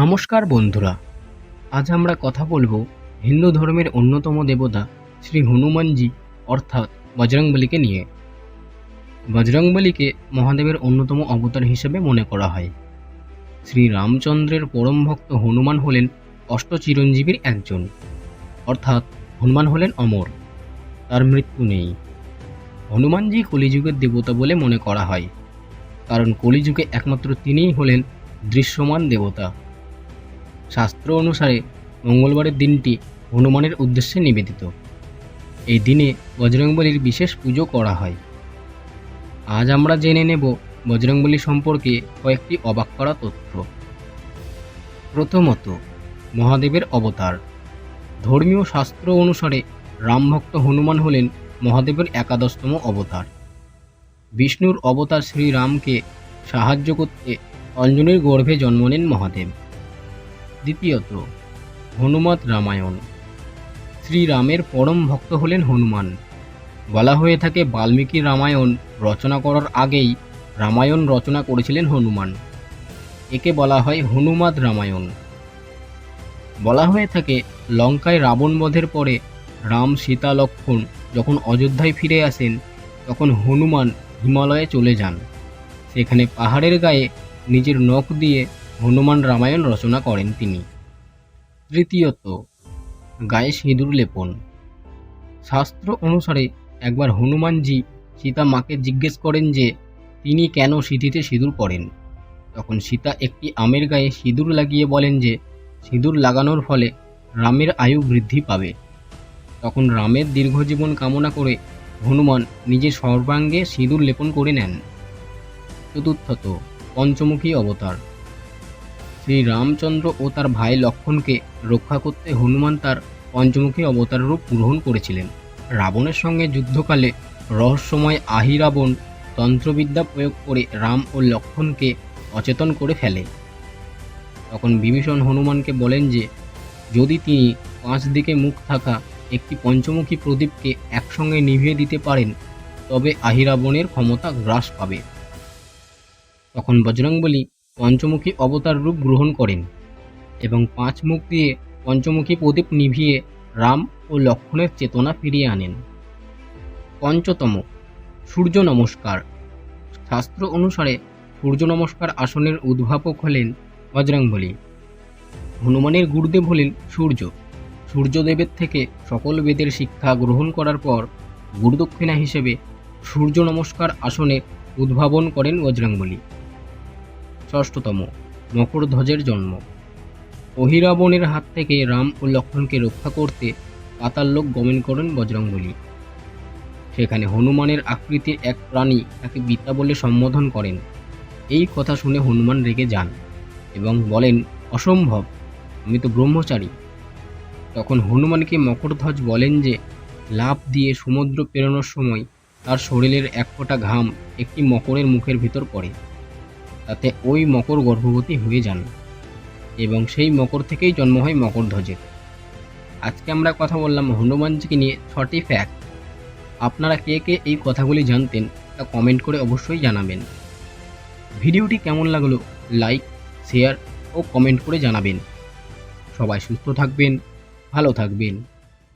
নমস্কার বন্ধুরা, আজ আমরা কথা বলব হিন্দু ধর্মের অন্যতম দেবতা শ্রী হনুমানজি, অর্থাৎ বজরংবলীকে নিয়ে। বজরংবলীকে মহাদেবের অন্যতম অবতার হিসেবে মনে করা হয়। শ্রী রামচন্দ্রের পরম ভক্ত হনুমান হলেন অষ্ট চিরঞ্জীবীর একজন, অর্থাৎ হনুমান হলেন অমর, তার মৃত্যু নেই। হনুমানজি কলিযুগের দেবতা বলে মনে করা হয়, কারণ কলিযুগে একমাত্র তিনিই হলেন দৃশ্যমান দেবতা। শাস্ত্র অনুসারে মঙ্গলবারের দিনটি হনুমানের উদ্দেশ্যে নিবেদিত। এই দিনে বজরংবলীর বিশেষ পুজো করা হয়। আজ আমরা জেনে নেব বজরংবলী সম্পর্কে কয়েকটি অবাক করা তথ্য। প্রথমত, মহাদেবের অবতার। ধর্মীয় শাস্ত্র অনুসারে রামভক্ত হনুমান হলেন মহাদেবের একাদশতম অবতার। বিষ্ণুর অবতার শ্রীরামকে সাহায্য করতে অঞ্জনের গর্ভে জন্ম নেন মহাদেব। দ্বিতীয়ত হনুমত রামায়ণ। শ্রীরামের পরম ভক্ত হলেন হনুমান। বলা হয়ে থাকে, বাল্মীকি রামায়ণ রচনা করার আগেই রামায়ণ রচনা করেছিলেন হনুমান। একে বলা হয় হনুমাদ রামায়ণ। বলা হয়ে থাকে, লঙ্কায় রাবণ বধের পরে রাম সীতা লক্ষ্মণ যখন অযোধ্যায় ফিরে আসেন, তখন হনুমান হিমালয়ে চলে যান। সেখানে পাহাড়ের গায়ে নিজের নখ দিয়ে হনুমান রামায়ণ রচনা করেন তিনি। তৃতীয়ত গায়ে সিঁদুর লেপন। শাস্ত্র অনুসারে একবার হনুমানজি সীতা মাকে জিজ্ঞেস করেন যে, তিনি কেন সিঁথিতে সিঁদুর পরেন? তখন সীতা একটি আমের গায়ে সিঁদুর লাগিয়ে বলেন যে, সিঁদুর লাগানোর ফলে রামের আয়ু বৃদ্ধি পাবে। তখন রামের দীর্ঘজীবন কামনা করে হনুমান নিজের সর্বাঙ্গে সিঁদুর লেপন করে নেন। চতুর্থত, পঞ্চমুখী অবতার। শ্রী রামচন্দ্র ও তার ভাই লক্ষণকে রক্ষা করতে হনুমান তার পঞ্চমুখী অবতার রূপ গ্রহণ করেছিলেন। রাবণের সঙ্গে যুদ্ধকালে রহস্যময় আহি রাবণ তন্ত্রবিদ্যা প্রয়োগ করে রাম ও লক্ষণকে অচেতন করে ফেলে। তখন বিভীষণ হনুমানকে বলেন যে, যদি তিনি পাঁচ দিকে মুখ থাকা একটি পঞ্চমুখী প্রদীপকে একসঙ্গে নিভিয়ে দিতে পারেন, তবে আহিরাবণের ক্ষমতা গ্রাস পাবে। তখন বজরংবলী পঞ্চমুখী অবতার রূপ গ্রহণ করেন এবং পাঁচ মুখ দিয়ে পঞ্চমুখী প্রদীপ নিভিয়ে রাম ও লক্ষণের চেতনা ফিরিয়ে আনেন। পঞ্চতম, সূর্য নমস্কার। শাস্ত্র অনুসারে সূর্য নমস্কার আসনের উদ্ভাবক হলেন বজরংবলী। হনুমানের গুরুদেব হলেন সূর্য। সূর্যদেবের থেকে সকল বেদের শিক্ষা গ্রহণ করার পর গুরুদক্ষিণা হিসেবে সূর্য নমস্কার আসনে উদ্ভাবন করেন বজরংবলী। ষষ্ঠতম মকরধ্বজের জন্ম। অহিরাবণের হাত থেকে রাম ও লক্ষ্মণকে রক্ষা করতে পাতাল লোক গমন করেন বজরংবলী। সেখানে হনুমানের আকৃতির এক প্রাণী তাকে বিদ্যা বলে সম্বোধন করেন। এই কথা শুনে হনুমান রেগে যান এবং বলেন, অসম্ভব, আমি তো ব্রহ্মচারী। তখন হনুমানকে মকরধ্বজ বলেন যে লাভ দিয়ে সমুদ্র পেরোনোর সময় তার শরীরের এক ফোঁটা ঘাম একটি মকরের মুখের ভিতর পড়ে। তাতে ওই মকর গর্ভবতী হয়ে যান এবং সেই মকর থেকেই জন্ম হয় মকরধ্বজের আজকে আমরা কথা বললাম হনুমানজিকে নিয়ে ছটি ফ্যাক্ট আপনারা কে কে এই কথাগুলি জানতেন তা কমেন্ট করে অবশ্যই জানাবেন। ভিডিওটি কেমন লাগল লাইক শেয়ার ও কমেন্ট করে জানাবেন। সবাই সুস্থ থাকবেন, ভালো থাকবেন।